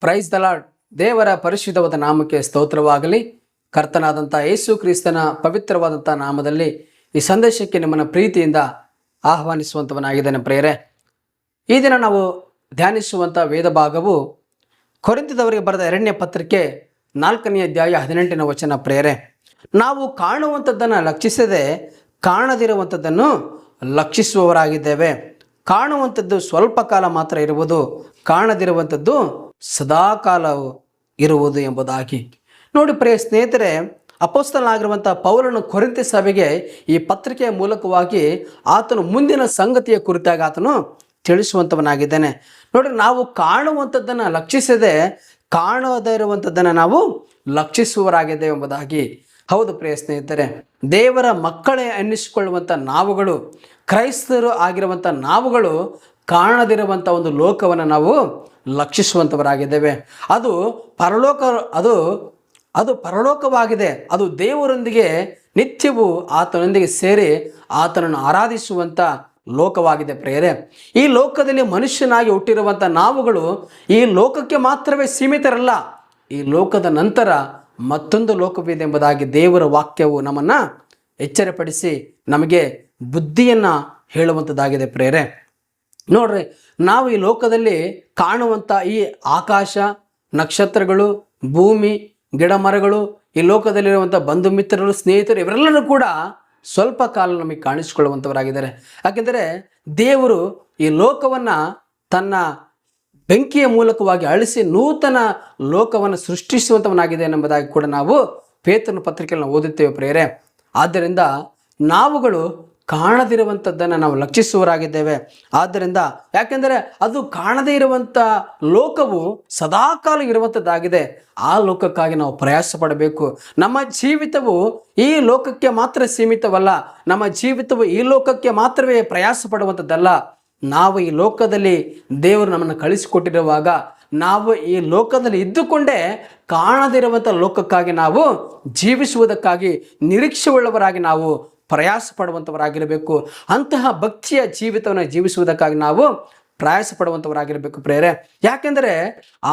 Price ದಲಾಡ್ ದೇವರ ಪರಿಶುದ್ಧವಾದ ನಾಮಕ್ಕೆ ಸ್ತೋತ್ರವಾಗಲಿ. ಕರ್ತನಾದಂಥ ಯೇಸು ಕ್ರಿಸ್ತನ ಪವಿತ್ರವಾದಂಥ ನಾಮದಲ್ಲಿ ಈ ಸಂದೇಶಕ್ಕೆ ನಿಮ್ಮನ್ನು ಪ್ರೀತಿಯಿಂದ ಆಹ್ವಾನಿಸುವಂಥವನಾಗಿದ್ದಾನೆ ಪ್ರೇರೆ ಈ ದಿನ ನಾವು ಧ್ಯಾನಿಸುವಂಥ ವೇದ ಭಾಗವು ಕೊರಿಂತದವರಿಗೆ ಬರೆದ ಎರಡನೇ ಪತ್ರಿಕೆ ನಾಲ್ಕನೇ ಅಧ್ಯಾಯ ಹದಿನೆಂಟನೇ ವಚನ ಪ್ರೇರೆ ನಾವು ಕಾಣುವಂಥದ್ದನ್ನು ಲಕ್ಷಿಸದೆ ಕಾಣದಿರುವಂಥದ್ದನ್ನು ಲಕ್ಷಿಸುವವರಾಗಿದ್ದೇವೆ. ಕಾಣುವಂಥದ್ದು ಸ್ವಲ್ಪ ಕಾಲ ಮಾತ್ರ ಇರುವುದು, ಕಾಣದಿರುವಂಥದ್ದು ಸದಾಕಾಲ ಇರುವುದು ಎಂಬುದಾಗಿ. ನೋಡಿ ಪ್ರಿಯ ಸ್ನೇಹಿತರೆ ಅಪೋಸ್ತಲನಾಗಿರುವಂಥ ಪೌಲನು ಕೊರಿಂತೆ ಸಭೆಗೆ ಈ ಪತ್ರಿಕೆಯ ಮೂಲಕವಾಗಿ ಆತನು ಮುಂದಿನ ಸಂಗತಿಯ ಕುರಿತಾಗಿ ಆತನು ತಿಳಿಸುವಂಥವನಾಗಿದ್ದಾನೆ ನೋಡಿ, ನಾವು ಕಾಣುವಂಥದ್ದನ್ನು ಲಕ್ಷಿಸದೆ ಕಾಣದೇ ಇರುವಂಥದ್ದನ್ನು ನಾವು ಲಕ್ಷಿಸುವರಾಗಿದ್ದೇವೆ ಎಂಬುದಾಗಿ. ಹೌದು ಪ್ರಿಯ ಸ್ನೇಹಿತರೆ, ದೇವರ ಮಕ್ಕಳೇ ಅನ್ನಿಸಿಕೊಳ್ಳುವಂಥ ನಾವುಗಳು, ಕ್ರೈಸ್ತರು ಆಗಿರುವಂಥ ನಾವುಗಳು ಕಾಣದಿರುವಂಥ ಒಂದು ಲೋಕವನ್ನು ನಾವು ಲಕ್ಷಿಸುವಂಥವರಾಗಿದ್ದೇವೆ. ಅದು ಪರಲೋಕ, ಅದು ಅದು ಪರಲೋಕವಾಗಿದೆ. ಅದು ದೇವರೊಂದಿಗೆ, ನಿತ್ಯವೂ ಆತನೊಂದಿಗೆ ಸೇರಿ ಆತನನ್ನು ಆರಾಧಿಸುವಂಥ ಲೋಕವಾಗಿದೆ ಪ್ರೇರೆ ಈ ಲೋಕದಲ್ಲಿ ಮನುಷ್ಯನಾಗಿ ಹುಟ್ಟಿರುವಂಥ ನಾವುಗಳು ಈ ಲೋಕಕ್ಕೆ ಮಾತ್ರವೇ ಸೀಮಿತರಲ್ಲ. ಈ ಲೋಕದ ನಂತರ ಮತ್ತೊಂದು ಲೋಕವಿದೆ ಎಂಬುದಾಗಿ ದೇವರ ವಾಕ್ಯವು ನಮ್ಮನ್ನು ಎಚ್ಚರಪಡಿಸಿ ನಮಗೆ ಬುದ್ಧಿಯನ್ನು ಹೇಳುವಂಥದ್ದಾಗಿದೆ ಪ್ರೇರೆ ನೋಡ್ರಿ, ನಾವು ಈ ಲೋಕದಲ್ಲಿ ಕಾಣುವಂಥ ಈ ಆಕಾಶ, ನಕ್ಷತ್ರಗಳು, ಭೂಮಿ ಗಿಡ ಮರಗಳು ಈ ಲೋಕದಲ್ಲಿರುವಂಥ ಬಂಧು ಮಿತ್ರರು, ಸ್ನೇಹಿತರು, ಇವರೆಲ್ಲರೂ ಕೂಡ ಸ್ವಲ್ಪ ಕಾಲ ನಮಗೆ ಕಾಣಿಸಿಕೊಳ್ಳುವಂಥವರಾಗಿದ್ದಾರೆ ಯಾಕೆಂದರೆ ದೇವರು ಈ ಲೋಕವನ್ನು ತನ್ನ ಬೆಂಕಿಯ ಮೂಲಕವಾಗಿ ಅಳಿಸಿ ನೂತನ ಲೋಕವನ್ನು ಸೃಷ್ಟಿಸುವಂಥವನಾಗಿದೆ ಎಂಬುದಾಗಿ ಕೂಡ ನಾವು ಪೇತನ ಪತ್ರಿಕೆಯನ್ನು ಓದುತ್ತೇವೆ ಪ್ರೇರೆ ಆದ್ದರಿಂದ ನಾವುಗಳು ಕಾಣದಿರುವಂಥದ್ದನ್ನು ನಾವು ಲಕ್ಷಿಸುವರಾಗಿದ್ದೇವೆ ಆದ್ದರಿಂದ ಯಾಕೆಂದರೆ ಅದು ಕಾಣದೇ ಇರುವಂಥ ಲೋಕವು ಸದಾಕಾಲ ಇರುವಂಥದ್ದಾಗಿದೆ. ಆ ಲೋಕಕ್ಕಾಗಿ ನಾವು ಪ್ರಯಾಸ ಪಡಬೇಕು ನಮ್ಮ ಜೀವಿತವು ಈ ಲೋಕಕ್ಕೆ ಮಾತ್ರ ಸೀಮಿತವಲ್ಲ. ನಮ್ಮ ಜೀವಿತವು ಈ ಲೋಕಕ್ಕೆ ಮಾತ್ರವೇ ಪ್ರಯಾಸ ಪಡುವಂಥದ್ದಲ್ಲ ನಾವು ಈ ಲೋಕದಲ್ಲಿ ದೇವರು ನಮ್ಮನ್ನು ಕಳಿಸಿಕೊಟ್ಟಿರುವಾಗ ನಾವು ಈ ಲೋಕದಲ್ಲಿ ಇದ್ದುಕೊಂಡೇ ಕಾಣದಿರುವಂಥ ಲೋಕಕ್ಕಾಗಿ ನಾವು ಜೀವಿಸುವುದಕ್ಕಾಗಿ ನಿರೀಕ್ಷೆ ಉಳ್ಳವರಾಗಿ ನಾವು ಪ್ರಯಾಸ ಪಡುವಂಥವರಾಗಿರಬೇಕು ಅಂತಹ ಭಕ್ತಿಯ ಜೀವಿತವನ್ನು ಜೀವಿಸುವುದಕ್ಕಾಗಿ ನಾವು ಪ್ರಯಾಸ ಪಡುವಂಥವರಾಗಿರಬೇಕು ಪ್ರೇರೆ ಯಾಕೆಂದರೆ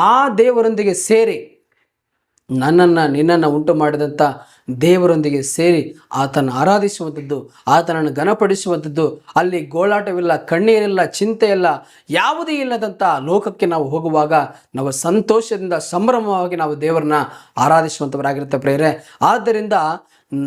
ಆ ದೇವರೊಂದಿಗೆ ಸೇರಿ, ನನ್ನನ್ನು ನಿನ್ನನ್ನು ಉಂಟು ಮಾಡಿದಂಥ ದೇವರೊಂದಿಗೆ ಸೇರಿ ಆತನ ಆರಾಧಿಸುವಂಥದ್ದು ಆತನನ್ನು ಘನಪಡಿಸುವಂಥದ್ದು ಅಲ್ಲಿ ಗೋಳಾಟವಿಲ್ಲ, ಕಣ್ಣೀರಿಲ್ಲ ಚಿಂತೆ ಇಲ್ಲ ಯಾವುದೇ ಇಲ್ಲದಂಥ ಲೋಕಕ್ಕೆ ನಾವು ಹೋಗುವಾಗ ನಾವು ಸಂತೋಷದಿಂದ ಸಂಭ್ರಮವಾಗಿ ನಾವು ದೇವರನ್ನ ಆರಾಧಿಸುವಂಥವರಾಗಿರುತ್ತೆ ಪ್ರೇರೆ ಆದ್ದರಿಂದ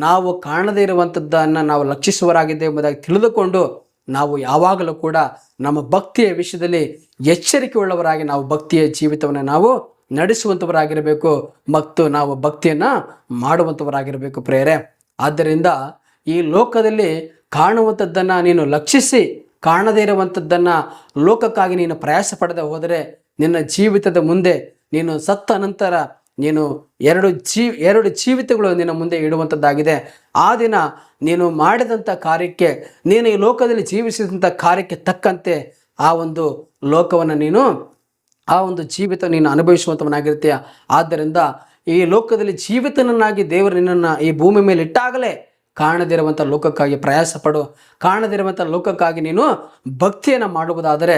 ನಾವು ಕಾಣದೇ ಇರುವಂಥದ್ದನ್ನು ನಾವು ಲಕ್ಷಿಸುವರಾಗಿದ್ದೇವೆ ಎಂಬುದಾಗಿ ತಿಳಿದುಕೊಂಡು ನಾವು ಯಾವಾಗಲೂ ಕೂಡ ನಮ್ಮ ಭಕ್ತಿಯ ವಿಷಯದಲ್ಲಿ ಎಚ್ಚರಿಕೆ ಉಳ್ಳವರಾಗಿ ನಾವು ಭಕ್ತಿಯ ಜೀವಿತವನ್ನು ನಾವು ನಡೆಸುವಂಥವರಾಗಿರಬೇಕು ಮತ್ತು ನಾವು ಭಕ್ತಿಯನ್ನು ಮಾಡುವಂಥವರಾಗಿರಬೇಕು ಪ್ರೇರೆ ಆದ್ದರಿಂದ ಈ ಲೋಕದಲ್ಲಿ ಕಾಣುವಂಥದ್ದನ್ನು ನೀನು ಲಕ್ಷಿಸಿ ಕಾಣದೇ ಇರುವಂಥದ್ದನ್ನು ಲೋಕಕ್ಕಾಗಿ ನೀನು ಪ್ರಯಾಸ ಪಡೆದ ಹೋದರೆ ನಿನ್ನ ಜೀವಿತದ ಮುಂದೆ ನೀನು ಸತ್ತ ನಂತರ ನೀನು ಎರಡು ಜೀ, ಎರಡು ಜೀವಿತಗಳು ನಿನ್ನ ಮುಂದೆ ಇಡುವಂಥದ್ದಾಗಿದೆ. ಆ ದಿನ ನೀನು ಮಾಡಿದಂಥ ಕಾರ್ಯಕ್ಕೆ, ನೀನು ಈ ಲೋಕದಲ್ಲಿ ಜೀವಿಸಿದಂಥ ಕಾರ್ಯಕ್ಕೆ ತಕ್ಕಂತೆ ಆ ಒಂದು ಲೋಕವನ್ನು ನೀನು, ಆ ಒಂದು ಜೀವಿತ ನೀನು ಅನುಭವಿಸುವಂಥವನಾಗಿರ್ತೀಯ. ಆದ್ದರಿಂದ ಈ ಲೋಕದಲ್ಲಿ ಜೀವಿತನನ್ನಾಗಿ ದೇವರು ನಿನ್ನನ್ನು ಈ ಭೂಮಿ ಮೇಲೆ ಇಟ್ಟಾಗಲೇ ಕಾಣದಿರುವಂಥ ಲೋಕಕ್ಕಾಗಿ ಪ್ರಯಾಸ ಪಡು ಕಾಣದಿರುವಂಥ ಲೋಕಕ್ಕಾಗಿ ನೀನು ಭಕ್ತಿಯನ್ನು ಮಾಡುವುದಾದರೆ,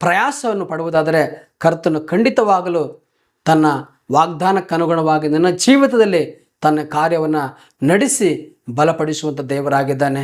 ಪ್ರಯಾಸವನ್ನು ಪಡುವುದಾದರೆ ಕರ್ತನು ಖಂಡಿತವಾಗಲು ತನ್ನ ವಾಗ್ದಾನಕ್ಕನುಗುಣವಾಗಿ ನನ್ನ ಜೀವಿತದಲ್ಲಿ ತನ್ನ ಕಾರ್ಯವನ್ನು ನಡೆಸಿ ಬಲಪಡಿಸುವಂಥ ದೇವರಾಗಿದ್ದಾನೆ.